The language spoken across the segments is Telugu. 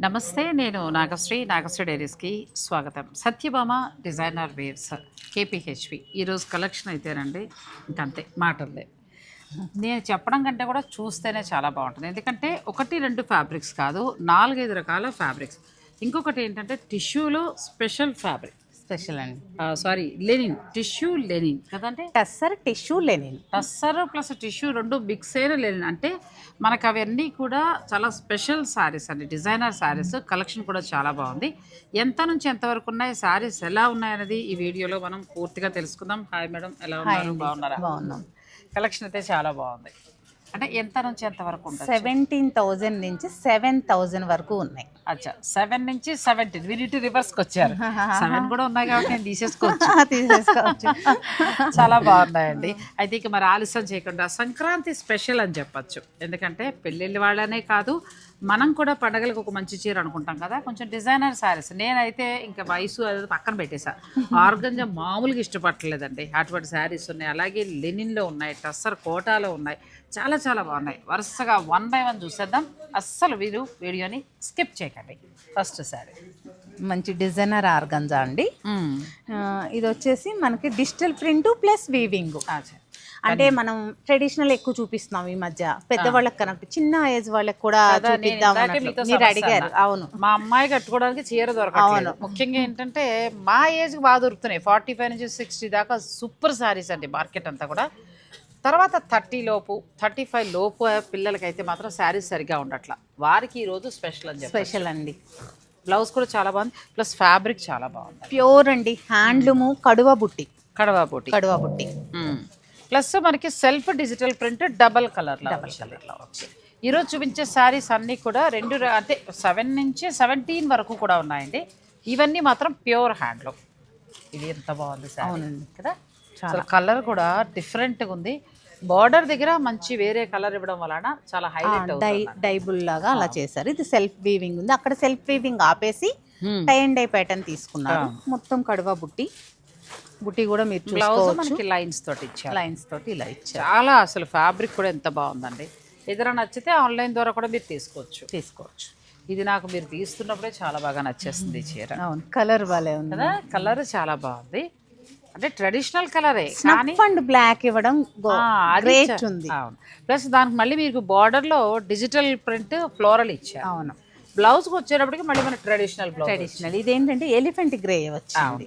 నమస్తే నేను నాగశ్రీ నాగశ్రీ డైరీస్కి స్వాగతం. Satyabhama designer weaves KPHB. ఈరోజు కలెక్షన్ అయితేనండి ఇంకంతే మాటలే. నేను చెప్పడం కంటే కూడా చూస్తేనే చాలా బాగుంటుంది. ఎందుకంటే ఒకటి రెండు ఫ్యాబ్రిక్స్ కాదు నాలుగైదు రకాల ఫ్యాబ్రిక్స్. ఇంకొకటి ఏంటంటే టిష్యూలో స్పెషల్ ఫ్యాబ్రిక్. స్పెషల్ అండి. Sorry linen tissue linen. కదంటే tussar tissue linen. Tussar plus tissue రెండు మిక్స్ అయిన లెనిన్. అంటే మనకు అవన్నీ కూడా చాలా స్పెషల్ శారీస్ అండి. డిజైనర్ శారీస్ కలెక్షన్ కూడా చాలా బాగుంది. ఎంత నుంచి ఎంత వరకు ఉన్నాయి శారీస్ ఎలా ఉన్నాయనేది ఈ వీడియోలో మనం పూర్తిగా తెలుసుకుందాం. హాయ్ మేడం ఎలా ఉన్నారు? బాగున్నారా? బాగున్నాం. కలెక్షన్ అయితే చాలా బాగుంది. అంటే ఎంత నుంచి ఎంత వరకు ఉంటుంది సెవెంటీన్ థౌజండ్ నుంచి సెవెన్ థౌజండ్ వరకు ఉన్నాయి. అచ్చా. సెవెన్ నుంచి సెవెంటీన్ వీరి రివర్స్కి వచ్చారు. సెవెన్ కూడా ఉన్నాయి కాబట్టి నేను తీసేసుకోవచ్చు. తీసేసుకోవచ్చు. చాలా బాగున్నాయండి. అయితే ఇక మరి ఆలస్యం చేయకుండా సంక్రాంతి స్పెషల్ అని చెప్పచ్చు. ఎందుకంటే పెళ్ళిళ్ళ వాళ్ళనే కాదు మనం కూడా పండగలకు ఒక మంచి చీర అనుకుంటాం కదా. కొంచెం డిజైనర్ శారీస్. నేనైతే ఇంకా వయసు అది పక్కన పెట్టేశా ఆర్గంజా మామూలుగా ఇష్టపడలేదండి అటువంటి శారీస్ ఉన్నాయి. అలాగే లెనిన్లో ఉన్నాయి టస్సర్ కోటాలో ఉన్నాయి. చాలా చాలా బాగున్నాయి. వరుసగా వన్ బై వన్ చూసేద్దాం. అస్సలు మీరు వీడియోని స్కిప్ చేయకండి. ఫస్ట్ శారీ మంచి డిజైనర్ ఆర్గంజా అండి. ఇది వచ్చేసి మనకి డిజిటల్ ప్రింట్ ప్లస్ వీవింగ్ అంటే మనం ట్రెడిషనల్ ఎక్కువ చూపిస్తున్నాం ఈ మధ్య. పెద్దవాళ్ళకి కనెక్ట్ చిన్న ఏజ్ వాళ్ళకి కూడా మీరు అడిగారు. అవును. మా అమ్మాయి కట్టుకోవడానికి చీర దొరకట్లేదు. ముఖ్యంగా ఏంటంటే మా ఏజ్కి బాగా దొరుకుతున్నాయి. ఫార్టీ ఫైవ్ నుంచి సిక్స్టీ దాకా సూపర్ శారీస్ అండి మార్కెట్ అంతా కూడా. తర్వాత థర్టీ లోపు థర్టీ ఫైవ్ లోపు పిల్లలకైతే మాత్రం శారీస్ సరిగా ఉండట్ల. వారికి ఈరోజు స్పెషల్ అని స్పెషల్ అండి. బ్లౌజ్ కూడా చాలా బాగుంది. ప్లస్ ఫ్యాబ్రిక్ చాలా బాగుంది. ప్యూర్ అండి. హ్యాండ్లూము కడువ బుట్టి. కడవా బూటి కడువ బుట్టి. ప్లస్ మనకి self digital print double colour double కలర్లో వచ్చి ఈరోజు చూపించే శారీస్ అన్నీ కూడా రెండు అంటే సెవెన్ నుంచి సెవెంటీన్ వరకు కూడా ఉన్నాయండి. ఇవన్నీ మాత్రం ప్యూర్ హ్యాండ్లూమ్. ఇది ఎంత బాగుంది శారీ. అవునండి. కదా? కలర్ కూడా డిఫరెంట్గా ఉంది. బార్డర్ దగ్గర మంచి వేరే కలర్ ఇవ్వడం వలన చాలా హైలైట్ డై డైబుల్ లాగా అలా చేశారు. ఇది సెల్ఫ్ వీవింగ్ ఉంది. అక్కడ సెల్ఫ్ వీవింగ్ ఆపేసి టై అండ్ డై ప్యాటర్న్ తీసుకున్నారు. మొత్తం కడువ బుట్టి బుట్టి కూడా మీరు బ్లౌజ్ మనకి లైన్స్ తోటి ఇచ్చారు. లైన్స్ తోటి ఇలా ఇచ్చారు. చాలా అసలు ఫ్యాబ్రిక్ కూడా ఎంత బాగుందండి. ఏదైనా నచ్చితే ఆన్లైన్ ద్వారా కూడా మీరు తీసుకోవచ్చు. తీసుకోవచ్చు. ఇది నాకు మీరు తీస్తున్నప్పుడే చాలా బాగా నచ్చేస్తుంది చీర. అవును కలర్ భలే ఉంది. కదా కలర్ చాలా బాగుంది. అంటే ట్రెడిషనల్ కలరే స్నఫ్ అండ్ బ్లాక్ ఇవ్వడం గ్రేట్ ఉంది. అవును. ప్లస్ దానికి మళ్ళీ మీకు border లో డిజిటల్ ప్రింట్ ఫ్లోరల్ ఇచ్చారు. అవును. బ్లౌజ్కి వచ్చేటప్పటికి మళ్ళీ మన ట్రెడిషనల్ బ్లౌజ్ ట్రెడిషనల్ ఇదేంటంటే ఎలిఫెంట్ గ్రే వచ్చింది.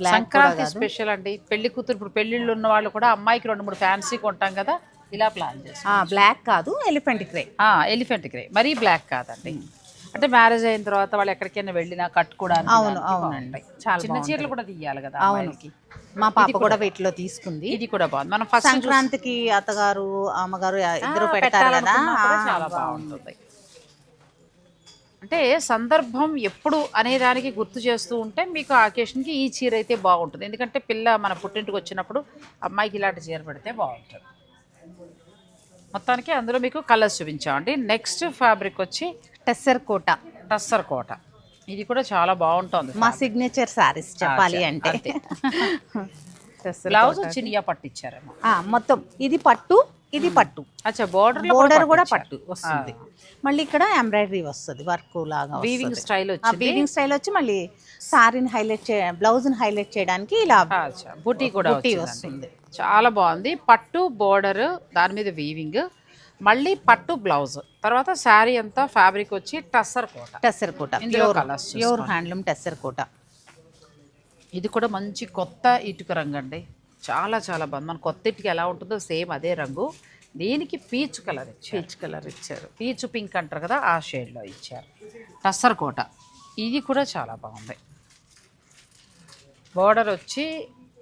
బ్లాక్ సంక్రాంతి స్పెషల్ అండి. పెళ్ళి కూతురు ఇప్పుడు పెళ్ళిళ్ళు ఉన్న వాళ్ళు కూడా అమ్మాయికి రెండు మూడు ఫ్యాన్సీ కొంటాం కదా ఇలా ప్లాన్ చేస్తాం బ్లాక్ కాదు ఎలిఫెంట్ గ్రే ఎలిఫెంట్ గ్రే మరీ బ్లాక్ కాదండి. అంటే మ్యారేజ్ అయిన తర్వాత వాళ్ళు ఎక్కడికైనా వెళ్ళినా కట్టుకోవడానికి అవును అవునండి. చాలా చిన్న చీరలు కూడా తీయాలి కదా అవును. మా పాప కూడా వీటిలో తీసుకుంది. ఇది కూడా బాగుంది. మనం ఫస్ట్ సంక్రాంతికి అత్తగారు అమ్మగారు ఇద్దరు పెడతారు కదా? చాలా బాగుంటుంది. అంటే సందర్భం ఎప్పుడు అనే దానికి గుర్తు చేస్తూ ఉంటే మీకు ఆ అకేషన్కి ఈ చీర అయితే బాగుంటుంది. ఎందుకంటే పిల్ల మన పుట్టింటికి వచ్చినప్పుడు అమ్మాయికి ఇలాంటి చీర పెడితే బాగుంటుంది. మొత్తానికి అందులో మీకు కలర్స్ చూపించామండి. నెక్స్ట్ ఫ్యాబ్రిక్ వచ్చి టెస్సర్ కోట. టస్సర్ కోట. ఇది కూడా చాలా బాగుంటుంది మా సిగ్నేచర్ సారీస్ చెప్పాలి అంటే. బ్లౌజ్ చినియా పట్టించారేమో ఆ, మొత్తం. ఇది పట్టు ఇది పట్టు. అచ్చా బోర్డర్ బోర్డర్ కూడా పట్టు వస్తుంది. మళ్ళీ ఇక్కడ ఎంబ్రాయిడరీ వస్తుంది వర్క్ లాగా వీవింగ్ స్టైల్ వచ్చి వీవింగ్ స్టైల్ వచ్చి మళ్ళీ సారీని హైలైట్ చే బ్లౌజ్ని హైలైట్ చేయడానికి ఇలా అచ్చా బుటీ కూడా వచ్చిందండి. వస్తుంది. చాలా బాగుంది. పట్టు బోర్డర్ దాని మీద వీవింగ్ మళ్ళీ పట్టు బ్లౌజ్. తర్వాత శారీ అంతా ఫ్యాబ్రిక్ వచ్చి టస్సర్ కోట. టెస్సర్ కోట. ఇందులో pure colours pure handloom tussar Kota. ఇది కూడా మంచి కొత్త ఇటుక రంగు అండి. చాలా చాలా బాగుంది. మన కొత్త ఇటుక ఎలా ఉంటుందో సేమ్ అదే రంగు. దీనికి పీచ్ కలర్ ఇచ్చారు. పీచ్ కలర్ ఇచ్చారు. పీచ్ పింక్ అంటారు కదా ఆ షేడ్లో ఇచ్చారు. టస్సర్ కోట. ఇది కూడా చాలా బాగుంది. బోర్డర్ వచ్చి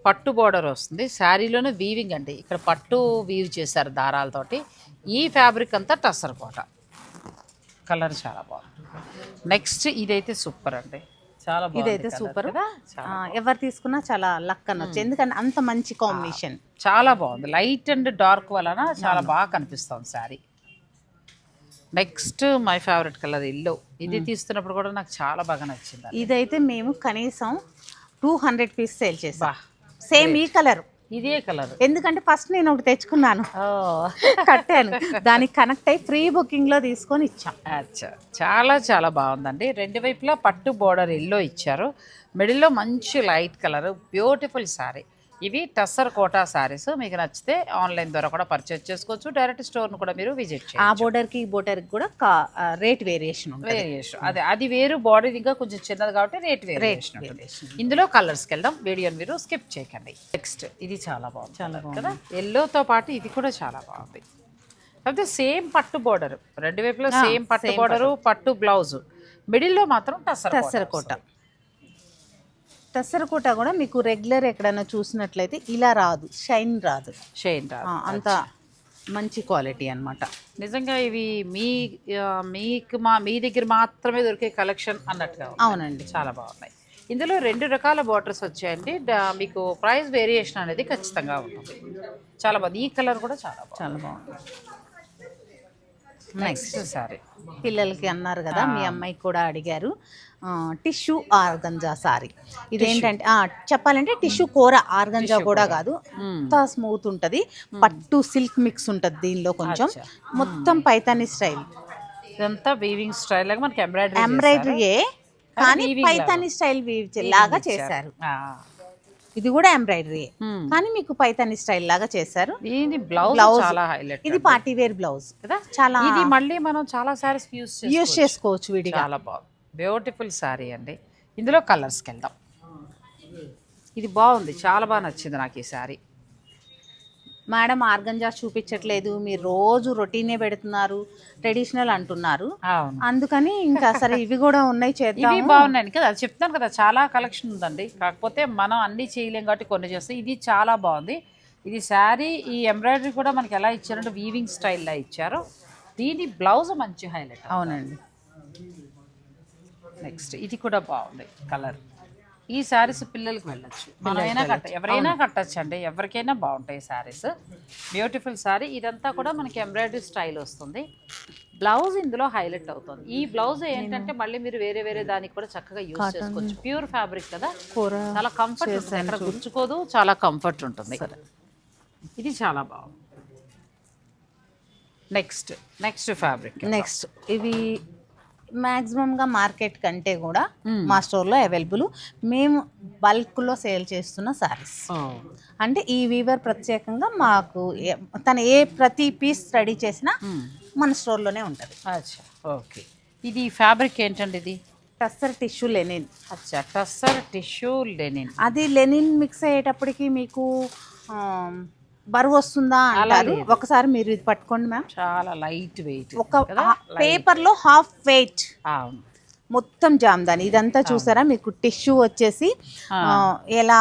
పట్టు బోర్డర్ వస్తుంది. శారీలోనే వీవింగ్ అండి. ఇక్కడ పట్టు వీవ్ చేశారు దారాలతోటి. ఈ ఫ్యాబ్రిక్ అంతా టస్సర్ కోట కలర్ చాలా బాగుంది. నెక్స్ట్ ఇదైతే సూపర్ అండి. చాలా బాగుంది ఇదైతే సూపర్ కదా. ఎవరు తీసుకున్నా చాలా లక్ అనొచ్చు. ఎందుకంటే అంత మంచి కాంబినేషన్. చాలా బాగుంది. లైట్ అండ్ డార్క్ వలన చాలా బాగా కనిపిస్తుంది sari. Next my favourite colour ఇల్లు ఇది తీస్తున్నప్పుడు కూడా నాకు చాలా బాగా నచ్చింది. ఇదైతే మేము కనీసం టూ హండ్రెడ్ పీస్ సేల్ చేసాం. సేమ్ ఈ కలర్. ఇదే కలర్. ఎందుకంటే ఫస్ట్ నేను ఒకటి తెచ్చుకున్నాను. కట్టాను. దానికి కనెక్ట్ అయ్యి ఫ్రీ బుకింగ్లో తీసుకొని ఇచ్చాం. అచ్చా. చాలా చాలా బాగుందండి. రెండు వైపులా పట్టు బోర్డర్ ఎల్లో ఇచ్చారు. మిడిల్లో మంచి లైట్ కలర్. బ్యూటిఫుల్ శారీ ఇవి టస్సర్ కోటా శారీస్ మీకు నచ్చితే ఆన్లైన్ ద్వారా కూడా పర్చేస్ చేసుకోవచ్చు. డైరెక్ట్ స్టోర్ను కూడా మీరు విజిట్ ఆ చేయాలి బోర్డర్కి ఈ బోర్డర్కి కూడా రేట్ వేరియేషన్ వేరియేషన్. అదే అది వేరు బాడీ ఇంకా కొంచెం చిన్నది కాబట్టి రేట్ వేరియేషన్ ఇందులో కలర్స్కి వెళ్దాం. వీడియోని మీరు స్కిప్ చేయకండి. నెక్స్ట్ ఇది చాలా బాగుంది. చాలా కదా? ఎల్లోతో పాటు ఇది కూడా చాలా బాగుంది. కాకపోతే సేమ్ పట్టు బోర్డర్. రెండు వైపులో సేమ్ పట్టు బోర్డరు పట్టు. బ్లౌజ్. మిడిల్లో మాత్రం టసర్ టస్సర్ కోట. టస్సర్ కోట కూడా మీకు రెగ్యులర్ ఎక్కడైనా చూసినట్లయితే ఇలా రాదు షైన్ రాదు. షేన్ ఆ, అంత మంచి క్వాలిటీ అన్నమాట. నిజంగా ఇవి మీ మీకు మా మీ దగ్గర మాత్రమే దొరికే కలెక్షన్ అన్నట్టుగా. అవునండి. చాలా బాగున్నాయి. ఇందులో రెండు రకాల బార్డర్స్ వచ్చాయండి. మీకు ప్రైస్ వేరియేషన్ అనేది ఖచ్చితంగా ఉంటుంది. చాలా బాగుంది. ఈ కలర్ కూడా చాలా చాలా బాగుంది. నెక్స్ట్ సారీ పిల్లలకి అన్నారు కదా మీ అమ్మాయికి కూడా అడిగారు. Tissue organza sari. ఇదేంటంటే చెప్పాలంటే టిష్యూ కూర ఆర్గంజా కూడా కాదు. అంత స్మూత్ ఉంటది. పట్టు సిల్క్ మిక్స్ ఉంటది దీనిలో కొంచెం. మొత్తం పైతాని స్టైల్. ఇదంతా వీవింగ్ స్టైల్ లాగా మనకి ఎంబ్రాయిడరీ ఎంబ్రాయిడరీయే కానీ పైతాని స్టైల్ వీవ్ లాగా చేశారు. ఇది కూడా ఎంబ్రాయిడరీ. కానీ మీకు పైతాని స్టైల్ లాగా చేశారు. దీని బ్లౌజ్. చాలా హైలైట్ ఇది పార్టీ వేర్ బ్లౌజ్ కదా? చాలా ఇది మళ్ళీ మనం చాలా సారీస్ యూస్ యూస్ చేసుకోవచ్చు విడిగా. చాలా బాగుంది. బ్యూటిఫుల్ శారీ అండి. ఇందులో కలర్స్కి వెళ్దాం ఇది బాగుంది. చాలా బాగా నచ్చింది నాకు ఈ శారీ. మేడం ఆర్గంజా చూపించట్లేదు. మీరు రోజు రొటీనే పెడుతున్నారు. ట్రెడిషనల్ అంటున్నారు. అందుకని ఇంకా సరే ఇవి కూడా ఉన్నాయి చేద్దాం బాగున్నాయి కదా చెప్తాను కదా చాలా కలెక్షన్ ఉందండి. కాకపోతే మనం అన్ని చేయలేం కాబట్టి కొన్ని చేస్తాం ఇది చాలా బాగుంది. ఇది శారీ ఈ ఎంబ్రాయిడరీ కూడా మనకి ఎలా ఇచ్చారంటే వీవింగ్ స్టైల్లో ఇచ్చారు. దీని బ్లౌజ్ మంచి హైలైట్ అవునండి. నెక్స్ట్. ఇది కూడా బాగుంది కలర్. ఈ శారీస్ పిల్లలకి వెళ్ళొచ్చు. మనమైనా కట్ట ఎవరైనా కట్టచ్చు అండి. ఎవరికైనా బాగుంటాయి శారీస్. బ్యూటిఫుల్ శారీ. ఇదంతా కూడా మనకి ఎంబ్రాయిడరీ స్టైల్ వస్తుంది. బ్లౌజ్ ఇందులో హైలైట్ అవుతుంది. ఈ బ్లౌజ్ ఏంటంటే మళ్ళీ మీరు వేరే వేరే దానికి కూడా చక్కగా యూజ్ చేసుకోవచ్చు. ప్యూర్ ఫ్యాబ్రిక్ కదా? చాలా కంఫర్ట్ ఉంటుంది. ఎక్కడ గుచ్చుకోదు చాలా కంఫర్ట్ ఉంటుంది. ఇది చాలా బాగుంది. నెక్స్ట్. Next fabric. నెక్స్ట్. ఇవి మ్యాక్సిమంగా మార్కెట్ కంటే కూడా మా స్టోర్లో అవైలబుల్. మేము బల్క్లో సేల్ చేస్తున్న సారీస్. అంటే ఈ వీవర్ ప్రత్యేకంగా మాకు తను ఏ ప్రతి పీస్ రెడీ చేసినా మన స్టోర్లోనే ఉంటుంది. అచ్చా ఓకే. ఇది ఫ్యాబ్రిక్ ఏంటండి ఇది? Tussar tissue linen. అచ్చా టస్సర్ టిష్యూ లెనిన్. అది లెనిన్ మిక్స్ అయ్యేటప్పటికి మీకు బరువు వస్తుందా అంటారు ఒకసారి మీరు ఇది పట్టుకోండి మ్యామ్. చాలా లైట్ వెయిట్ ఒక పేపర్లో హాఫ్ వెయిట్. మొత్తం జామ్దాని. ఇదంతా చూసారా? మీకు టిష్యూ వచ్చేసి ఎలా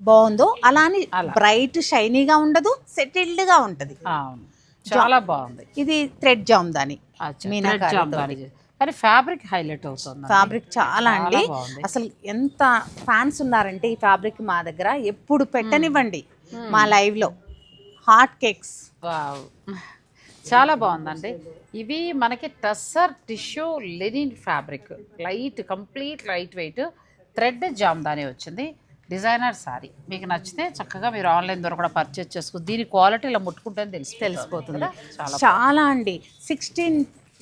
బాగుందో అలా. అని బ్రైట్ షైనీగా ఉండదు సెటిల్డ్గా ఉంటది చాలా బాగుంది. ఇది థ్రెడ్ జామ్దాని జామ్దాని కానీ ఫ్యాబ్రిక్ హైలైట్ అవుతుంది ఫ్యాబ్రిక్ చాలా అండి. అసలు ఎంత ఫ్యాన్స్ ఉన్నారంటే ఈ ఫ్యాబ్రిక్ మా దగ్గర. ఎప్పుడు పెట్టనివ్వండి. మా లైవ్లో. హాట్ కేక్స్ చాలా బాగుందండి. ఇవి మనకి tussar tissue linen fabric light complete light weight thread jamdani వచ్చింది. డిజైనర్ సారీ మీకు నచ్చితే చక్కగా మీరు ఆన్లైన్ ద్వారా కూడా పర్చేస్ చేసుకో దీని క్వాలిటీ ఇలా ముట్టుకుంటే తెలిసి తెలిసిపోతుంది. చాలా చాలా అండి. సిక్స్టీన్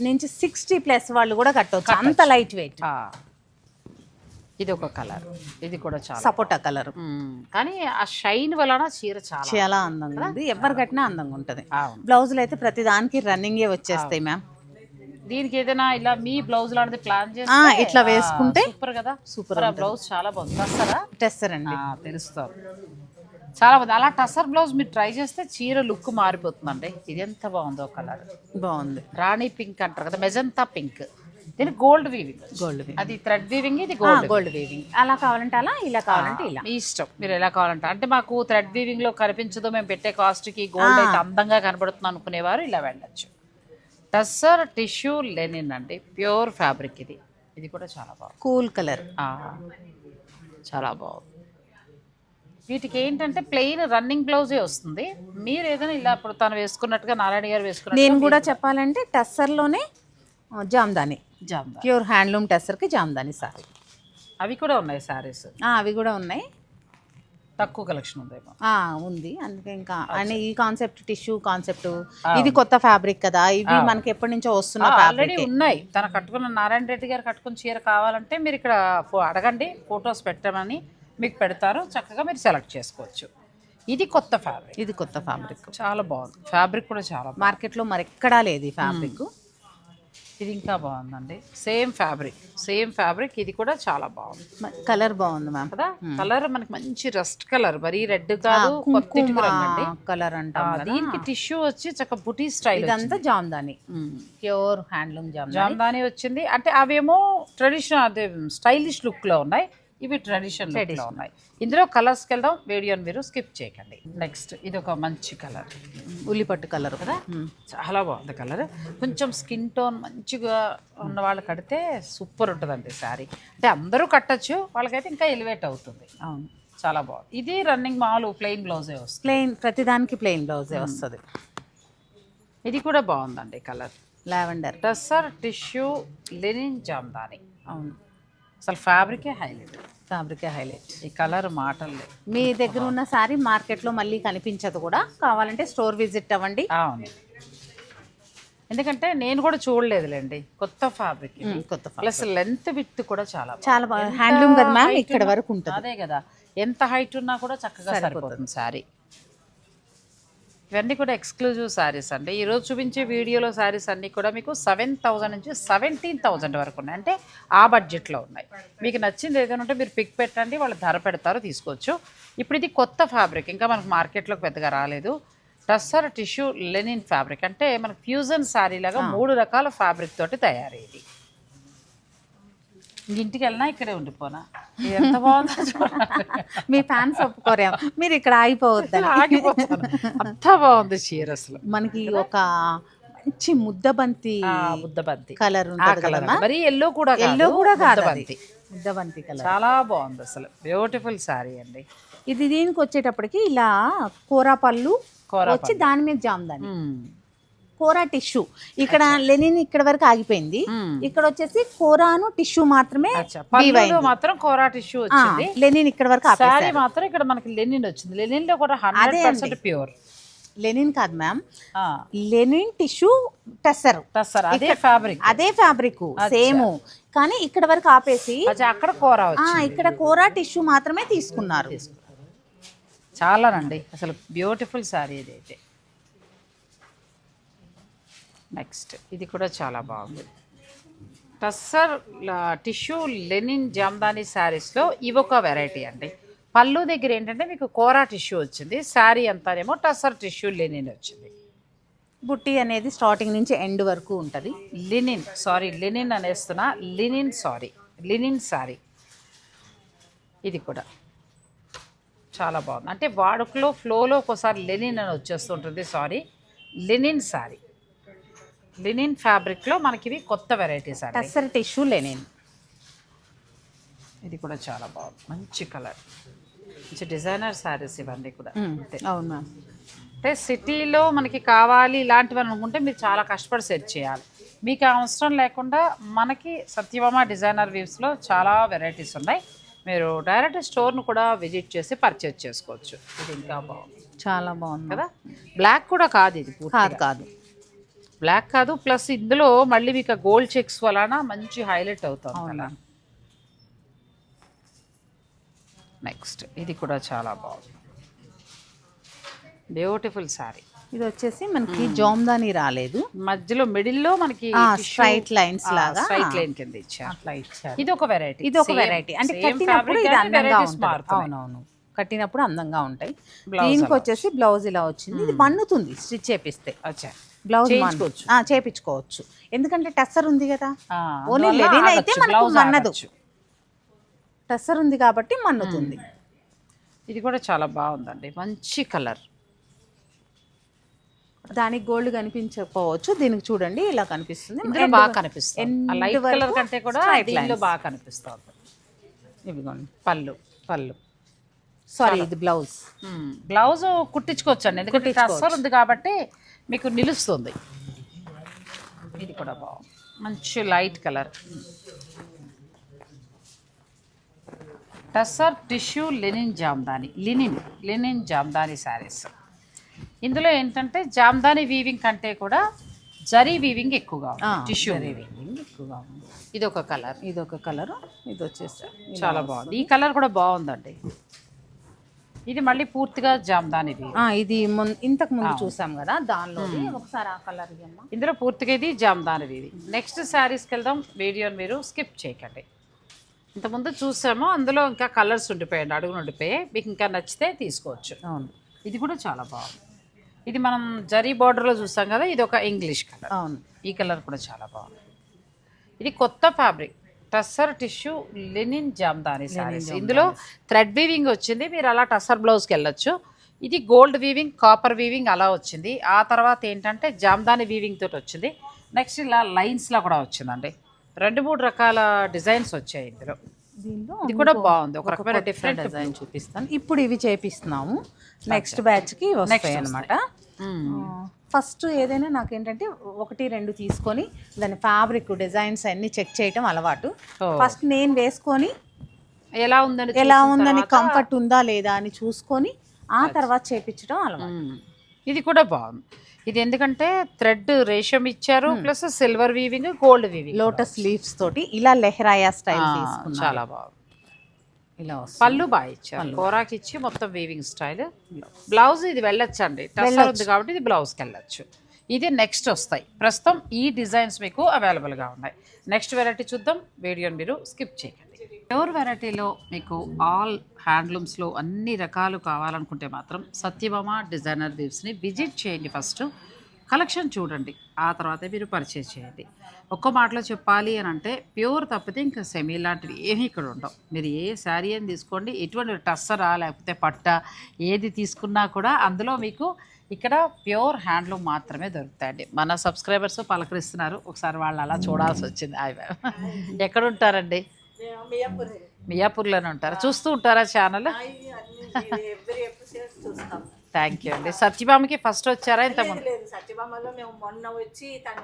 నుంచి సిక్స్టీ ప్లస్ వాళ్ళు కూడా కట్టవచ్చు అంత లైట్ వెయిట్. ఇది ఒక కలర్. ఇది కూడా చాలా సపోటా కలర్. కానీ ఆ షైన్ వలన చీర చాలా చాలా అందంగా ఉంది. ఎవరు కట్టినా అందంగా ఉంటది. బ్లౌజులు అయితే ప్రతి దానికి రన్నింగే వచ్చేస్తాయి మ్యామ్ దీనికి ఏదైనా ఇలా మీ బ్లౌజ్ లాంటిది ప్లాన్ ఆ, చేస్తే ఇట్లా వేసుకుంటే సూపర్ కదా? సూపర్ బ్లౌజ్ చాలా బాగుంది. టస్సరా? టెస్టర్ అండి. తెలుస్తారు. చాలా బాగుంది. అలా టసర్ బ్లౌజ్ మీరు ట్రై చేస్తే చీర లుక్ మారిపోతుందండి. ఇది ఎంత బాగుందో కలర్. బాగుంది. రాణి పింక్ అంటారు కదా మెజంతా పింక్. దీని గోల్డ్ వీవింగ్ గోల్డ్ అది థ్రెడ్ వీవింగ్ ఇది గోల్డ్ గోల్డ్ వీవింగ్. అలా కావాలంటే అలా ఇలా కావాలంటే ఇలా. మీ ఇష్టం. మీరు ఎలా కావాలంటే అంటే మాకు థ్రెడ్ వీవింగ్లో కనిపించదు మేము పెట్టే కాస్ట్కి గోల్డ్ అయితే అందంగా కనబడుతుంది అనుకునేవారు ఇలా వెళ్ళొచ్చు. టస్సర్ టిష్యూ లెనిన్ అండి ప్యూర్ ఫ్యాబ్రిక్ ఇది. ఇది కూడా చాలా బాగుంది. Cool colour. చాలా బాగుంది. వీటికి ఏంటంటే ప్లెయిన్ రన్నింగ్ బ్లౌజే వస్తుంది. మీరు ఏదైనా ఇలా ఇప్పుడు తను వేసుకున్నట్టుగా నారాయణ గారు వేసుకున్నట్టుగా నేను కూడా చెప్పాలంటే టస్సర్లోనే జామ్దాని. జామ్దా ప్యూర్ హ్యాండ్లూమ్ టస్సర్కి జామ్దాని సారీ. అవి కూడా ఉన్నాయి సారీస్? అవి కూడా ఉన్నాయి. తక్కువ కలెక్షన్ ఉందేమో. ఆ, ఉంది. అందుకే ఇంకా అని ఈ కాన్సెప్ట్ టిష్యూ కాన్సెప్ట్ ఇది కొత్త ఫ్యాబ్రిక్ కదా ఇవి మనకి ఎప్పటి నుంచో వస్తున్న ఆల్రెడీ ఫ్యాబ్రిక్. ఉన్నాయి. తన కట్టుకున్న నారాయణ రెడ్డి గారు కట్టుకున్న చీర కావాలంటే మీరు ఇక్కడ అడగండి ఫొటోస్ పెట్టమని మీకు పెడతారు. చక్కగా మీరు సెలెక్ట్ చేసుకోవచ్చు. ఇది కొత్త ఫ్యాబ్రిక్. ఇది కొత్త ఫ్యాబ్రిక్. చాలా బాగుంది. ఫ్యాబ్రిక్ కూడా చాలా బాగుంది. మార్కెట్లో మరి ఎక్కడా లేదు ఈ ఫ్యాబ్రిక్. ఇది ఇంకా బాగుందండి. Same fabric. సేమ్ ఫ్యాబ్రిక్ ఇది కూడా చాలా బాగుంది. కలర్ బాగుంది మ్యామ్. కదా? కలర్ మనకి మంచి రస్ట్ కలర్ మరీ రెడ్ కాదు కలర్ అంటాం దీనికి టిష్యూ వచ్చి చక్క బుటీ స్టైల్ ఇదంతా జామ్దాని. Pure handloom Jamdani. వచ్చింది. అంటే అవేమో ట్రెడిషనల్ అదే స్టైలిష్ లుక్లో ఉన్నాయి. ఇవి లో ఉన్నాయి. ఇందులో కలర్స్కి వెళ్దాం వీడియోని మీరు స్కిప్ చేయకండి. నెక్స్ట్ ఇది ఒక మంచి కలర్ ఉల్లిపట్టు కలర్ కదా? చాలా బాగుంది కలర్ కొంచెం స్కిన్ టోన్ మంచిగా ఉన్న వాళ్ళు కడితే సూపర్ ఉంటుందండి శారీ అంటే అందరూ కట్టచ్చు వాళ్ళకైతే ఇంకా ఎలివేట్ అవుతుంది. అవును. చాలా బాగుంది. ఇది రన్నింగ్ మామూలు ప్లెయిన్ బ్లౌజే వస్తుంది. ప్లెయిన్ ప్రతిదానికి ప్లెయిన్ బ్లౌజే వస్తుంది. ఇది కూడా బాగుందండి colour lavender tussar tissue linen jamdani అవును. అసలు ఫ్యాబ్రికే హైలైట్ ఫ్యాబ్రిక్ హైలైట్ ఈ కలర్ మాటలు. మీ దగ్గర ఉన్న సారీ మార్కెట్లో మళ్ళీ కనిపించదు కూడా. కావాలంటే స్టోర్ విజిట్ అవ్వండి. అవును. ఎందుకంటే నేను కూడా చూడలేదులేండి. కొత్త ఫ్యాబ్రిక్ కొత్త. ప్లస్ లెంత్ విత్ కూడా చాలా. చాలా బాగా హ్యాండ్లూమ్ కదా మ్యామ్ ఇక్కడ వరకు ఉంటుంది. అదే కదా. ఎంత హైట్ ఉన్నా కూడా చక్కగా సరిపోతుంది. శారీ ఇవన్నీ కూడా ఎక్స్క్లూజివ్ శారీస్ అండి. ఈరోజు చూపించే వీడియోలో శారీస్ అన్నీ కూడా మీకు సెవెన్ థౌజండ్ నుంచి సెవెంటీన్ థౌజండ్ వరకు ఉన్నాయి. అంటే ఆ బడ్జెట్లో ఉన్నాయి. మీకు నచ్చింది ఏదైనా ఉంటే మీరు పిక్ పెట్టండి వాళ్ళు ధర పెడతారు తీసుకోవచ్చు. ఇప్పుడు ఇది కొత్త ఫ్యాబ్రిక్ ఇంకా మనకు మార్కెట్లోకి పెద్దగా రాలేదు. టస్సర్ టిష్యూ లెనిన్ ఫ్యాబ్రిక్ అంటే మనకు ఫ్యూజన్ శారీ లాగా మూడు రకాల ఫ్యాబ్రిక్ తోటి తయారయ్యేది ఇంటికి వెళ్ళినా ఇక్కడే ఉండిపోనా? ఎంత బాగుందో చూడండి. మీ ఫ్యాన్స్ ఒప్పుకోరేం. మీరు ఇక్కడ ఆగిపోవద్దని. ఆగిపోతాను. అంత బాగుంది చీర అసలు. మనకి ఒక మంచి ముద్దబంతి ముద్దబంతి. కలర్ కలర్ మరి ఎల్లో కూడా ఎల్లో కూడా కాదు అది. ముద్దబంతి. కలర్. చాలా బాగుంది అసలు. బ్యూటిఫుల్ శారీ అండి. ఇది దీనికి వచ్చేటప్పటికి ఇలా కూర పళ్ళు వచ్చి దాని మీద జామ్దాని. కూర టిష్యూ. ఇక్కడ లెనిన్ ఇక్కడ వరకు ఆగిపోయింది. ఇక్కడ వచ్చేసి కూరాను టిష్యూ మాత్రమే మాత్రం కోరా టిష్యూ వచ్చింది. లెనిన్ ఇక్కడ వరకు. శారీ మాత్రం ఇక్కడ మనకి లెనిన్ వచ్చింది. లెనిన్లో కూడా హండ్రెడ్ పర్సెంట్ ప్యూర్. లెనిన్ కాదు ma'am. Linen tissue tussar. Tussar. అదే ఫ్యాబ్రిక్. అదే ఫ్యాబ్రిక్. సేమ్. కానీ ఇక్కడ వరకు ఆపేసి అక్కడ కూర ఇక్కడ కూర టిష్యూ మాత్రమే తీసుకున్నారు. చాలానండి. అసలు బ్యూటిఫుల్ శారీ ఇది అయితే. నెక్స్ట్ ఇది కూడా చాలా బాగుంది. టస్సర్ టిష్యూ లెనిన్ జామ్దాని శారీస్లో ఇవి ఒక వెరైటీ అండి. పళ్ళు దగ్గర ఏంటంటే మీకు కోరా టిష్యూ వచ్చింది శారీ అంతానేమో టస్సర్ టిష్యూ లెనిన్ వచ్చింది. బుట్టి అనేది స్టార్టింగ్ నుంచి ఎండ్ వరకు ఉంటుంది. లినిన్ సారీ లినిన్ అనేస్తున్నా లినిన్ సారీ లినిన్ సారీ ఇది కూడా చాలా బాగుంది. అంటే వాడుకలో ఫ్లోలో ఒకసారి లెనిన్ అని వచ్చేస్తుంటుంది సారీ లినిన్ సారీ లినిన్ ఫ్యాబ్రిక్లో మనకి ఇవి కొత్త వెరైటీస్ అండి. Tussar tissue linen. ఇది కూడా చాలా బాగుంది. మంచి కలర్. మంచి డిజైనర్ శారీస్ ఇవన్నీ కూడా. అవును మ్యామ్. అంటే సిటీలో మనకి కావాలి ఇలాంటివి అనుకుంటే మీరు చాలా కష్టపడి సెర్చ్ చేయాలి. మీకు అవసరం లేకుండా మనకి సత్యభామ డిజైనర్ వీవ్స్లో చాలా వెరైటీస్ ఉన్నాయి. మీరు డైరెక్ట్ స్టోర్ను కూడా విజిట్ చేసి పర్చేజ్ చేసుకోవచ్చు. ఇది ఇంకా బాగుంది. చాలా బాగుంది. కదా? బ్లాక్ కూడా కాదు ఇది కాదు కాదు. బ్లాక్ కాదు. ప్లస్ ఇందులో మళ్ళీ మీకు గోల్డ్ చెక్స్ వలన మంచి హైలైట్ అవుతుంది కదా. నెక్స్ట్ ఇది కూడా చాలా బాగుంది. బ్యూటిఫుల్ శారీ ఇది వచ్చేసి మనకి జామ్దాని రాలేదు. మధ్యలో మిడిల్లో మనకి స్ట్రైట్ లైన్స్ లాగా. స్ట్రైట్ లైన్ కింద ఇచ్చారు. ఇది ఒక వెరైటీ ఇది ఒక వెరైటీ అంటే కట్టినప్పుడు ఇది అందంగా ఉంటుంది. అవునవును. కట్టినప్పుడు అందంగా ఉంటాయి. దీనికి వచ్చేసి బ్లౌజ్ ఇలా వచ్చింది. ఇది మన్నుతుంది స్టిచ్ చేపిస్తే. అచ్చా. బ్లౌజ్ చేయించుకోవచ్చు. చేపించుకోవచ్చు. ఎందుకంటే టెస్సర్ ఉంది కదా. ఓన్లీ లెనిన్ అయితే మనకు మన్నదు. టెస్సర్ ఉంది కాబట్టి మన్నుతుంది. ఇది కూడా చాలా బాగుందండి. మంచి కలర్. దానికి గోల్డ్ కనిపించకపోవచ్చు. దీనికి చూడండి ఇలా కనిపిస్తుంది. ఇందులో బాగా కనిపిస్తుంది. లైట్ కలర్ కంటే కూడా దీనిలో. బాగా కనిపిస్తుంది. ఇదిగోండి పళ్ళు పళ్ళు. సారీ ఇది బ్లౌజ్ బ్లౌజ్ కుట్టించుకోవచ్చు అండి ఎందుకంటే టస్సర్ ఉంది కాబట్టి మీకు నిలుస్తుంది. ఇది కూడా బాగుంది. మంచి light colour tussar tissue linen jamdani linen linen jamdani saris. ఇందులో ఏంటంటే జామ్దాని వీవింగ్ కంటే కూడా జరీ వీవింగ్ ఎక్కువగా టిష్యూ weaving. ఎక్కువగా ఉంది. ఇది ఒక కలర్ ఇది ఒక కలర్ ఇది వచ్చేసి చాలా బాగుంది ఈ కలర్ కూడా బాగుందండి. ఇది మళ్ళీ పూర్తిగా జామ్దాని ఇది. మున్- ఇంతకు ముందు చూసాం కదా దానిలో ఒకసారి ఆ కలర్ ఇందులో పూర్తిగా ఇది జామ్దాని వీవింగ్ నెక్స్ట్ శారీస్కి వెళ్దాం వీడియోని మీరు స్కిప్ చేయకండి. ఇంతకుముందు చూసాము అందులో ఇంకా కలర్స్ ఉండిపోయాయండి అడుగులు ఉండిపోయాయి. మీకు ఇంకా నచ్చితే తీసుకోవచ్చు. అవును. ఇది కూడా చాలా బాగుంది. ఇది మనం జరీ బార్డర్లో చూసాం కదా ఇది ఒక ఇంగ్లీష్ కలర్ అవును. ఈ కలర్ కూడా చాలా బాగుంది. ఇది కొత్త fabric tussar tissue linen jamdani saris. ఇందులో థ్రెడ్ వీవింగ్ వచ్చింది. మీరు అలా టస్సర్ బ్లౌజ్కి వెళ్ళొచ్చు. ఇది గోల్డ్ వీవింగ్ కాపర్ వీవింగ్ అలా వచ్చింది. ఆ తర్వాత ఏంటంటే జామ్దాని వీవింగ్ తోటి వచ్చింది. నెక్స్ట్ ఇలా లైన్స్లో కూడా వచ్చిందండి. రెండు మూడు రకాల డిజైన్స్ వచ్చాయి ఇందులో. ఇది కూడా బాగుంది. ఒక రకమైన డిఫరెంట్ డిజైన్ చూపిస్తాను. ఇప్పుడు ఇవి చేపిస్తున్నాము. నెక్స్ట్ బ్యాచ్కి వస్తాయి. అనమాట ఫస్ట్ ఏదైనా నాకేంటంటే ఒకటి రెండు తీసుకొని దాని ఫ్యాబ్రిక్ డిజైన్స్ అన్ని చెక్ చేయటం అలవాటు. ఫస్ట్ నేను వేసుకొని ఎలా ఉందని ఎలా ఉందని కంఫర్ట్ ఉందా లేదా అని చూసుకొని ఆ తర్వాత చేపించడం అలవాటు. ఇది కూడా బాగుంది. ఇది ఎందుకంటే థ్రెడ్ రేషం ఇచ్చారు plus silver weaving gold weaving lotus leaves తోటి ఇలా లెహరాయా స్టైల్ చాలా బాగుంది. ఇలా పళ్ళు బాగా ఇచ్చారు. కూరాకి ఇచ్చి మొత్తం వీవింగ్ స్టైల్ బ్లౌజ్ ఇది వెళ్ళొచ్చండి. టసర్ ఉంది కాబట్టి ఇది బ్లౌజ్కి వెళ్ళొచ్చు. ఇది నెక్స్ట్ వస్తాయి. ప్రస్తుతం ఈ డిజైన్స్ మీకు అవైలబుల్గా ఉన్నాయి. నెక్స్ట్ వెరైటీ చూద్దాం. వీడియోని మీరు స్కిప్ చేయండి ప్యూర్ వెరైటీలో మీకు ఆల్ హ్యాండ్లూమ్స్లో అన్ని రకాలు కావాలనుకుంటే మాత్రం సత్యభామ డిజైనర్ వీవ్స్ని విజిట్ చేయండి ఫస్ట్ కలెక్షన్ చూడండి. ఆ తర్వాత మీరు పర్చేస్ చేయండి. ఒక్క మాటలో చెప్పాలి అని అంటే ప్యూర్ తప్పితే ఇంకా సెమీ లాంటివి ఏమీ ఇక్కడ ఉండవు. మీరు ఏ శారీ అని తీసుకోండి. ఎటువంటి టస్సరా లేకపోతే పట్ట ఏది తీసుకున్నా కూడా అందులో మీకు ఇక్కడ ప్యూర్ హ్యాండ్లూమ్ మాత్రమే దొరుకుతాయండి. మన సబ్స్క్రైబర్స్ పలకరిస్తున్నారు. ఒకసారి వాళ్ళు అలా చూడాల్సి వచ్చింది. హాయ్ ఎక్కడుంటారండి మియాపూర్లోనే ఉంటారా? చూస్తూ ఉంటారా ఛానల్? థ్యాంక్ యూ అండి. సత్యభామకి ఫస్ట్ వచ్చారా ఇంతకుముందు లేదు సత్యభామలో మేము మొన్న వచ్చి తను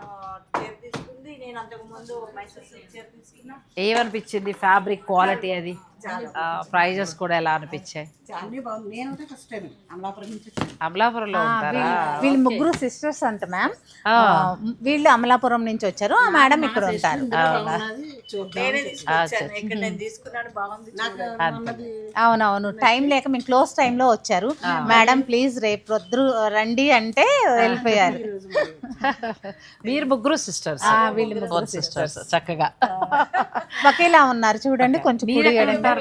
చీర తీసుకుంది. నేను అంతకు ముందు మైసూర్ సిల్క్ చీర తీసుకున్నా. ఏమనిపించింది? ఫ్యాబ్రిక్ క్వాలిటీ అది? ప్రైజెస్ కూడా ఎలా అనిపించాయి? అమలాపురంలో ఉంటారా? వీళ్ళు ముగ్గురు సిస్టర్స్ అంట మ్యామ్ వీళ్ళు అమలాపురం నుంచి వచ్చారు. ఆ మేడం ఇక్కడ ఉంటారు. అవునవును. టైం లేక మేము క్లోజ్ టైంలో వచ్చారు. మేడం ప్లీజ్ రేపు రొద్దు రండి అంటే వెళ్ళిపోయారు. మీరు ముగ్గురు సిస్టర్స్ వీళ్ళు ముగ్గురు సిస్టర్స్ చక్కగా. ఒకేలా ఉన్నారు. చూడండి కొంచెం ఉంటారు.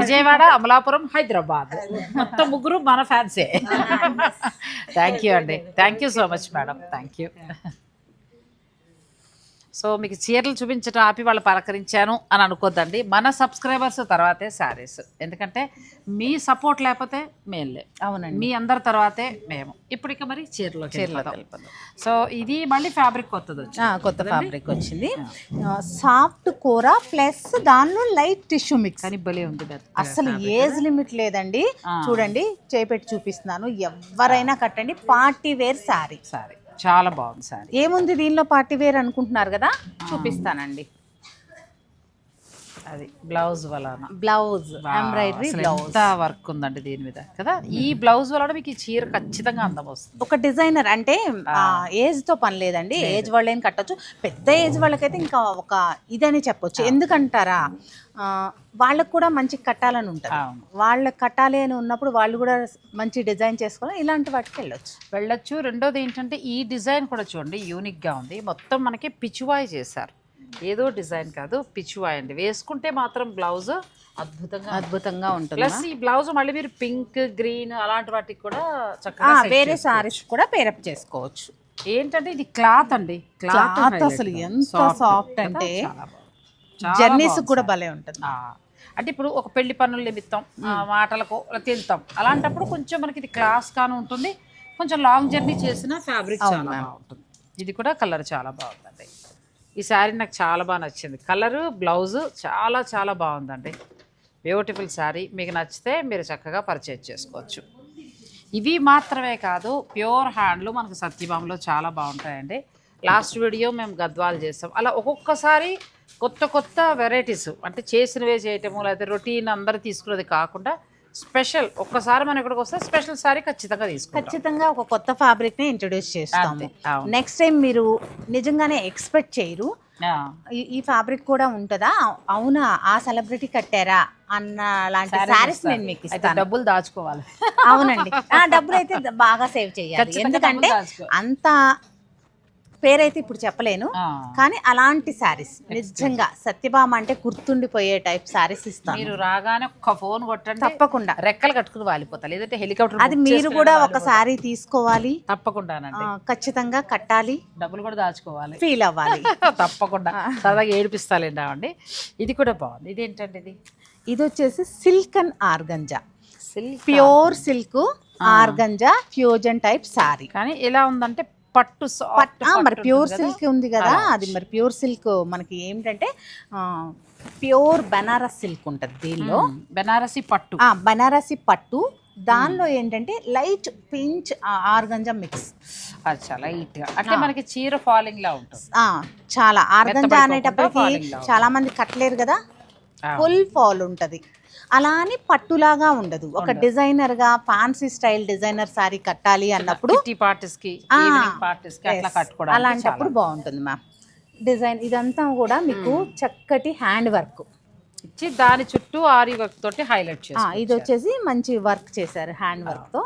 విజయవాడ అమలాపురం హైదరాబాద్. మొత్తం ముగ్గురు మన ఫ్యాన్సే. థ్యాంక్ యూ అండి. Thank you so much madam thank you so మీకు చీరలు చూపించడం ఆపి వాళ్ళు పలకరించాను అని అనుకోద్దండి. మన సబ్స్క్రైబర్స్ తర్వాతే శారీస్. ఎందుకంటే మీ సపోర్ట్ లేకపోతే మేంలే అవునండి. మీ అందరి తర్వాతే మేము. ఇప్పుడు ఇక మరి చీరలో చీరలో సో ఇది మళ్ళీ ఫ్యాబ్రిక్ కొత్తది వచ్చింది. కొత్త ఫ్యాబ్రిక్ వచ్చింది. సాఫ్ట్ కూర ప్లస్ దానిలో లైట్ టిష్యూ మిక్స్ కానీ భలే ఉంది. అసలు ఏజ్ లిమిట్ లేదండి. చూడండి చేపెట్టి చూపిస్తున్నాను. ఎవరైనా కట్టండి. Party wear sari. సారీ చాలా బాగుంది సారీ. ఏముంది దీనిలో పార్టీ వేర్ అనుకుంటున్నారు కదా? చూపిస్తానండి. అది బ్లౌజ్ వలన. Blouse embroidery blouse. వర్క్ ఉందండి దీని మీద కదా? ఈ బ్లౌజ్ వలన మీకు ఈ చీర ఖచ్చితంగా అందం వస్తుంది. ఒక డిజైనర్ అంటే ఏజ్తో పని లేదండి. ఏజ్ వాళ్ళేం కట్టొచ్చు. పెద్ద ఏజ్ వాళ్ళకైతే ఇంకా ఒక ఇదని చెప్పొచ్చు. ఎందుకంటారా? వాళ్ళకు కూడా మంచి కట్టాలని ఉంటుంది. వాళ్ళకి కట్టాలి అని ఉన్నప్పుడు వాళ్ళు కూడా మంచి డిజైన్ చేసుకోవాలి ఇలాంటి వాటికి వెళ్ళొచ్చు. వెళ్ళొచ్చు. రెండోది ఏంటంటే ఈ డిజైన్ కూడా చూడండి యూనిక్గా ఉంది. మొత్తం మనకి పిచువాయ్ చేశారు. ఏదో డిజైన్ కాదు పిచువాయ్ అండి. వేసుకుంటే మాత్రం బ్లౌజ్ అద్భుతంగా అద్భుతంగా ఉంటుంది? ప్లస్ ఈ బ్లౌజ్ మళ్ళీ మీరు పింక్ గ్రీన్ అలాంటి వాటికి కూడా చక్కగా వేరే. సారీస్ కూడా పేరప్ చేసుకోవచ్చు. ఏంటంటే ఇది క్లాత్ అండి. క్లాత్ అసలు ఎంత సాఫ్ట్ అంటే జర్నీస్ కూడా భలే ఉంటుంది. అంటే ఇప్పుడు ఒక పెళ్ళి పనుల నిమిత్తం మాటలకు తింటాం. అలాంటప్పుడు కొంచెం మనకి ఇది క్లాస్ గాను ఉంటుంది. కొంచెం లాంగ్ జర్నీ చేసిన ఫ్యాబ్రిక్ చాలా బాగుంటుంది. ఇది కూడా కలర్ చాలా బాగుందండి. ఈ శారీ నాకు చాలా బాగా నచ్చింది. కలరు బ్లౌజు చాలా చాలా బాగుందండి. Beautiful sari. మీకు నచ్చితే మీరు చక్కగా పర్చేజ్ చేసుకోవచ్చు. ఇవి మాత్రమే కాదు ప్యూర్ హ్యాండ్లు మనకు సత్యభామలో చాలా బాగుంటాయండి. లాస్ట్ వీడియో మేము గద్వాలు చేస్తాం. అలా ఒక్కొక్కసారి కొత్త కొత్త వెరైటీస్ అంటే చేసినవే చేయటము లేకపోతే రొటీన్ అందరూ తీసుకునేది కాకుండా స్పెషల్ ఒక్కసారి మనం ఇక్కడికి వస్తే స్పెషల్ సారీ ఖచ్చితంగా తీసుకుంటాం. ఖచ్చితంగా ఒక కొత్త ఫ్యాబ్రిక్ని ఇంట్రొడ్యూస్ చేస్తాము. అవును. నెక్స్ట్ టైం మీరు నిజంగానే ఎక్స్పెక్ట్ చేయరు. ఈ- ఈ ఫ్యాబ్రిక్ కూడా ఉంటుందా? అవునా? ఆ సెలబ్రిటీ కట్టారా? అన్న లాంటి ఇస్తారు. నేను మీకు అయితే ఇస్తాను. డబ్బులు దాచుకోవాలి. అవునండి. ఆ డబ్బులు అయితే ద- బాగా సేవ్ చేయాలి. ఖచ్చితంగా ఎందుకంటే డబ్బులు దాచుకో. అంత పేరైతే ఇప్పుడు చెప్పలేను. కానీ అలాంటి శారీస్ నిజంగా సత్యభామ అంటే గుర్తుండిపోయే టైప్ శారీస్ ఇస్తాను. మీరు రాగానే ఒక్క ఫోన్ కొట్టండి తప్పకుండా. రెక్కలు కట్టుకుని వాలిపోతాయి లేదంటే హెలికాప్టర్ అది మీరు కూడా ఒక శారీ తీసుకోవాలి. తప్పకుండానండి. ఆ, ఖచ్చితంగా కట్టాలి. డబ్బులు కూడా దాచుకోవాలి. ఫీల్ అవ్వాలి. తప్పకుండా. సరదాగా ఏడిపిస్తాలేండి అండి ఇది కూడా బాగుంది. ఇది ఏంటండి ఇది? ఇది వచ్చేసి silk and organza. Silk pure silk organza fusion type sari. కానీ ఎలా ఉందంటే పట్టు మరి ప్యూర్. సిల్క్ ఉంది కదా అది మరి ప్యూర్ సిల్క్ మనకి ఏంటంటే ప్యూర్ బనారస్ సిల్క్ ఉంటుంది దీనిలో. బెనారసి పట్టు. బనారసి పట్టు. దానిలో ఏంటంటే లైట్ పించ్ ఆర్గంజా మిక్స్. అచ్చా లైట్ అంటే మనకి చీర ఫాలింగ్ లా ఉంటుంది. చాలా ఆర్గంజా అనేటప్పటికి చాలా మంది కట్టలేరు కదా. ఫుల్ ఫాల్ ఉంటది. అలా అని పట్టులాగా ఉండదు. ఒక డిజైనర్గా ఫ్యాన్సీ స్టైల్ డిజైనర్ సారీ కట్టాలి అన్నప్పుడు అలాంటప్పుడు బాగుంటుంది మ్యామ్. డిజైన్ ఇదంతా కూడా మీకు చక్కటి హ్యాండ్ వర్క్. ఇచ్చి దాని చుట్టూ ఆరి వర్క్ తోటి హైలైట్ చేసి ఇది వచ్చేసి మంచి వర్క్ చేశారు హ్యాండ్ వర్క్తో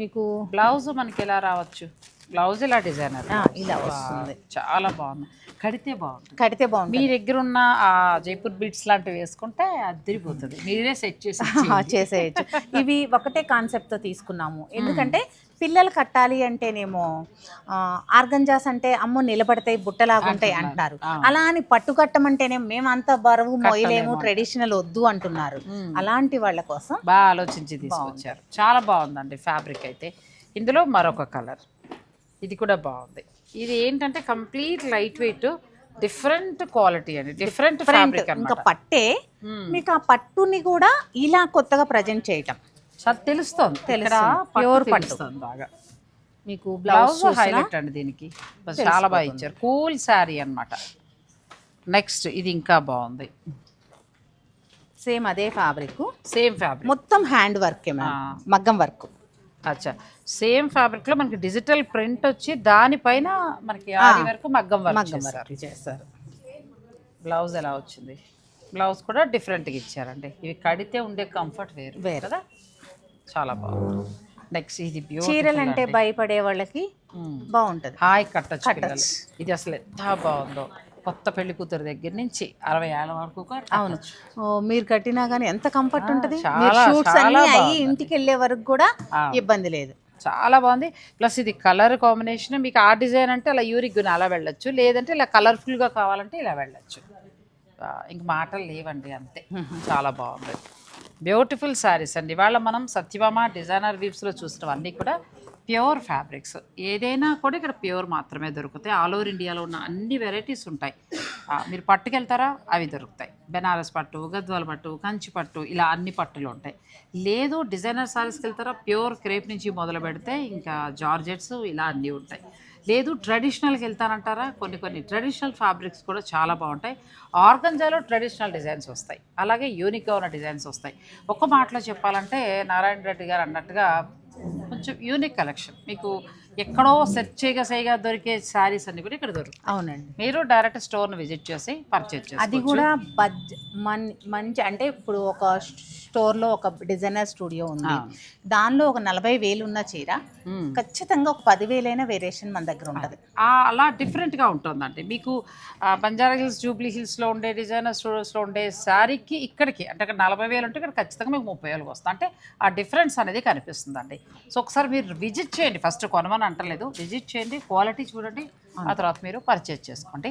మీకు బ్లౌజ్ మనకి ఎలా రావచ్చు? బ్లౌజ్ ఇలా డిజైనర్. ఇలా వస్తుంది. చాలా బాగుంది. కడితే బాగుంటుంది. కడితే బాగుంటుంది. మీ దగ్గర ఉన్న ఆ జైపూర్ బీట్స్ లాంటివి వేసుకుంటే అదిరిపోతుంది మీరే సెట్ చేసి చేసేయచ్చు. ఇవి ఒకటే కాన్సెప్ట్తో తీసుకున్నాము. ఎందుకంటే పిల్లలు కట్టాలి అంటేనేమో ఆర్గంజాస్ అంటే అమ్మో నిలబడతాయి బుట్టలాగా ఉంటాయి అంటున్నారు. అలా అని పట్టు కట్టమంటేనే మేము అంత బరువు మోయలేము ట్రెడిషనల్ వద్దు అంటున్నారు. అలాంటి వాళ్ళ కోసం బాగా ఆలోచించి తీసుకొచ్చారు. చాలా బాగుందండి ఫ్యాబ్రిక్ అయితే. ఇందులో మరొక కలర్. ఇది కూడా బాగుంది. ఇది ఏంటంటే complete light weight different quality అండి డిఫరెంట్ ఫ్యాబ్రిక్ ఇంకా పట్టే మీకు ఆ పట్టుని కూడా ఇలా కొత్తగా ప్రజెంట్ చేయటం. తెలుస్తుంది. pure Pure పట్టు. బాగా. మీకు బ్లౌజ్ హైలైట్ అండి దీనికి. చాలా బాగా ఇచ్చారు. కూల్ శారీ అన్నమాట. నెక్స్ట్ ఇది ఇంకా బాగుంది. సేమ్ అదే ఫ్యాబ్రిక్ సేమ్ ఫ్యాబ్రిక్ మొత్తం హ్యాండ్ వర్క్ మగ్గం వర్క్ అచ్చా. సేమ్ ఫ్యాబ్రిక్లో మనకి డిజిటల్ ప్రింట్ వచ్చి దానిపైన మనకి ఆది వరకు మగ్గం వర్క్ చేస్తారు బ్లౌజ్ ఎలా వచ్చింది? బ్లౌజ్ కూడా డిఫరెంట్గా ఇచ్చారండి. ఇవి కడితే ఉండే కంఫర్ట్ వేరు వేరు. కదా? చాలా బాగుంది నెక్స్ట్ ఇది చీరలు అంటే. భయపడే వాళ్ళకి. బాగుంటది. హాయ్ కట్టచ్చు ఇది అసలు ఎంత బాగుందో. కొత్త పెళ్ళి కూతురు దగ్గర నుంచి అరవై ఏళ్ళ వరకు అవును. మీరు కట్టినా కానీ ఎంత కంఫర్ట్ ఉంటది? షూట్స్ అన్ని అయ్యి. ఇంటికి వెళ్ళే వరకు కూడా. ఇబ్బంది లేదు. చాలా బాగుంది. ప్లస్ ఇది కలర్ కాంబినేషన్ మీకు ఆ డిజైన్ అంటే అలా యూరిక్ అలా వెళ్ళొచ్చు. లేదంటే ఇలా కలర్ఫుల్గా కావాలంటే ఇలా వెళ్ళొచ్చు. ఇంక మాటలు లేవండి అంతే. చాలా బాగుంది. బ్యూటిఫుల్ శారీస్ అండి. ఇవాళ మనం సత్యభామ డిజైనర్ వీవ్స్లో చూసినవన్నీ కూడా ప్యూర్ ఫ్యాబ్రిక్స్. ఏదైనా కూడా ఇక్కడ ప్యూర్ మాత్రమే దొరుకుతాయి. ఆల్ ఓవర్ ఇండియాలో ఉన్న అన్ని వెరైటీస్ ఉంటాయి. మీరు పట్టుకెళ్తారా? అవి దొరుకుతాయి. బెనారస్ పట్టు గద్వాల పట్టు కంచి పట్టు ఇలా అన్ని పట్టులు ఉంటాయి. లేదు డిజైనర్ సారీస్కి వెళ్తారా? ప్యూర్ క్రేప్ నుంచి మొదలు పెడితే ఇంకా జార్జెట్స్ ఇలా అన్నీ ఉంటాయి. లేదు ట్రెడిషనల్కి వెళ్తానంటారా? కొన్ని కొన్ని ట్రెడిషనల్ ఫ్యాబ్రిక్స్ కూడా చాలా బాగుంటాయి. ఆర్గంజాలో ట్రెడిషనల్ డిజైన్స్ వస్తాయి. అలాగే యూనిక్గా ఉన్న డిజైన్స్ వస్తాయి. ఒక్క మాటలో చెప్పాలంటే నారాయణ రెడ్డి గారు అన్నట్టుగా కొంచెం యూనిక్ కలెక్షన్ మీకు ఎక్కడో సెర్చ్ చేయగా సైగా దొరికే శారీస్ అన్ని కూడా ఇక్కడ దొరుకుతాయి. అవునండి. మీరు డైరెక్ట్ స్టోర్ని విజిట్ చేసి పర్చేజ్ చేసి అది కూడా బడ్జ మన్ మంచి అంటే ఇప్పుడు ఒక స్టోర్లో ఒక డిజైనర్ స్టూడియో ఉంది. దానిలో ఒక నలభై వేలు ఉన్న చీర ఖచ్చితంగా ఒక పదివేలైన వేరియేషన్ మన దగ్గర ఉంటది. ఆ, అలా డిఫరెంట్గా ఉంటుందండి. మీకు బంజారా హిల్స్ జూబ్లీ హిల్స్లో ఉండే డిజైనర్ స్టూడియోస్లో ఉండే శారీకి ఇక్కడికి అంటే అక్కడ నలభై వేలు ఉంటే ఇక్కడ ఖచ్చితంగా మీకు ముప్పై వేలకు వస్తుంది అంటే ఆ డిఫరెన్స్ అనేది కనిపిస్తుందండి. సో ఒకసారి మీరు విజిట్ చేయండి. ఫస్ట్ కొనమని అంటలేదు. విజిట్ చేయండి క్వాలిటీ చూడండి ఆ తర్వాత మీరు పర్చేజ్ చేసుకోండి.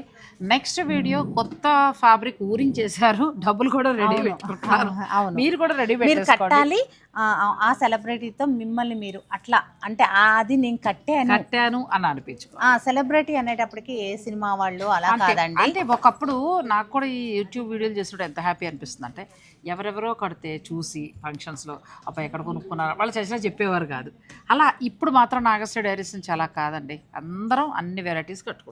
నెక్స్ట్ వీడియో కొత్త ఫ్యాబ్రిక్ ఊరింగ్ చేశారు. డబ్బులు కూడా రెడీ పెట్టుకుంటున్నారు అవును. మీరు కూడా రెడీ మీరు కట్టాలి. ఆ, సెలబ్రిటీతో మిమ్మల్ని మీరు అట్లా అంటే అది నేను కట్టాను కట్టాను అని అనిపించుకో ఆ సెలబ్రిటీ అనేటప్పటికి ఏ సినిమా వాళ్ళు అలా కాదండి. అంటే ఒకప్పుడు నాకు కూడా ఈ యూట్యూబ్ వీడియోలు చేస్తుంటే ఎంత హ్యాపీ అనిపిస్తుంది అంటే ఎవరెవరో కడితే చూసి ఫంక్షన్స్లో అబ్బాయి ఎక్కడ కొనుక్కున్నారు? వాళ్ళు చేసినా చెప్పేవారు కాదు. అలా ఇప్పుడు మాత్రం నాగశ్రీ డైరీస్ నుంచి అలా కాదండి. అందరం అన్ని వెరైటీస్ కట్టుకుంటాం.